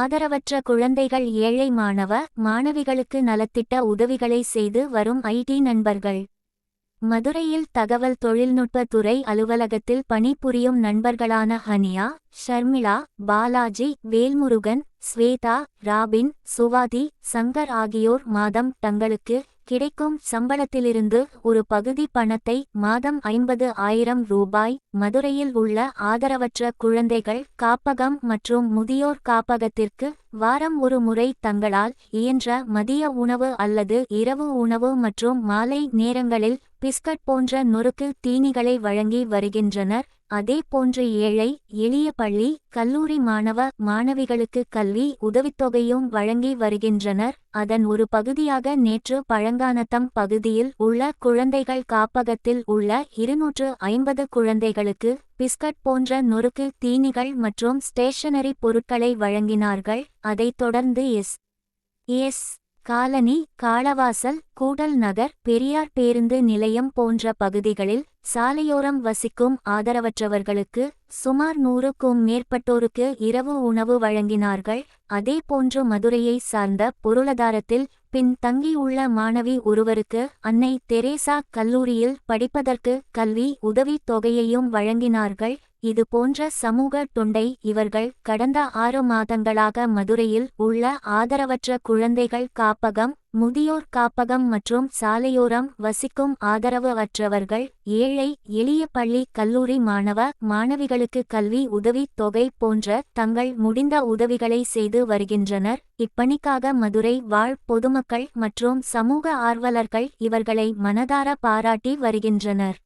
ஆதரவற்ற குழந்தைகள் ஏழை மாணவ மாணவிகளுக்கு நலத்திட்ட உதவிகளை செய்து வரும் ஐடி நண்பர்கள். மதுரையில் தகவல் தொழில்நுட்ப துறை அலுவலகத்தில் பணிபுரியும் நண்பர்களான ஹனியா ஷர்மிளா பாலாஜி வேல்முருகன் ஸ்வேதா ராபின் சுவாதி சங்கர் ஆகியோர் மாதம் தங்களுக்கு கிடைக்கும் சம்பளத்திலிருந்து ஒரு பகுதி பணத்தை மாதம் ஐம்பது ஆயிரம் ரூபாய் மதுரையில் உள்ள ஆதரவற்ற குழந்தைகள் காப்பகம் மற்றும் முதியோர் காப்பகத்திற்கு வாரம் ஒரு முறை தங்களால் இயன்ற மதிய உணவு அல்லது இரவு உணவு மற்றும் மாலை நேரங்களில் பிஸ்கட் போன்ற நொறுக்கு தீனிகளை வழங்கி வருகின்றனர். அதே போன்று ஏழை எளிய பள்ளி கல்லூரி மாணவ மாணவிகளுக்கு கல்வி உதவித்தொகையும் வழங்கி வருகின்றனர். அதன் ஒரு பகுதியாக நேற்று பழங்கானத்தம் பகுதியில் உள்ள குழந்தைகள் காப்பகத்தில் உள்ள இருநூற்று ஐம்பது குழந்தைகளுக்கு பிஸ்கட் போன்ற நொறுக்கு தீனிகள் மற்றும் ஸ்டேஷனரி பொருட்களை வழங்கினார்கள். அதைத் தொடர்ந்து S. S. Colony Kalavasal Koodal Nagar Periyar பேருந்து நிலையம் போன்ற பகுதிகளில் சாலையோரம் வசிக்கும் ஆதரவற்றவர்களுக்கு சுமார் நூறுக்கும் மேற்பட்டோருக்கு இரவு உணவு வழங்கினார்கள். அதேபோன்று மதுரையை சார்ந்த பொருளாதாரத்தில் பின் தங்கியுள்ள மாணவி ஒருவருக்கு அன்னை தெரேசா கல்லூரியில் படிப்பதற்கு கல்வி உதவித் தொகையையும் வழங்கினார்கள். இது போன்ற சமூக தொண்டை இவர்கள் கடந்த ஆறு மாதங்களாக மதுரையில் உள்ள ஆதரவற்ற குழந்தைகள் காப்பகம் முதியோர் காப்பகம் மற்றும் சாலையோரம் வசிக்கும் ஆதரவு அற்றவர்கள் ஏழை எளிய பள்ளி கல்லூரி மாணவ மாணவிகளுக்கு கல்வி உதவித் தொகை போன்ற தங்கள் முடிந்த உதவிகளை செய்து வருகின்றனர். இப்பணிக்காக மதுரை வாழ் பொதுமக்கள் மற்றும் சமூக ஆர்வலர்கள் இவர்களை மனதார பாராட்டி வருகின்றனர்.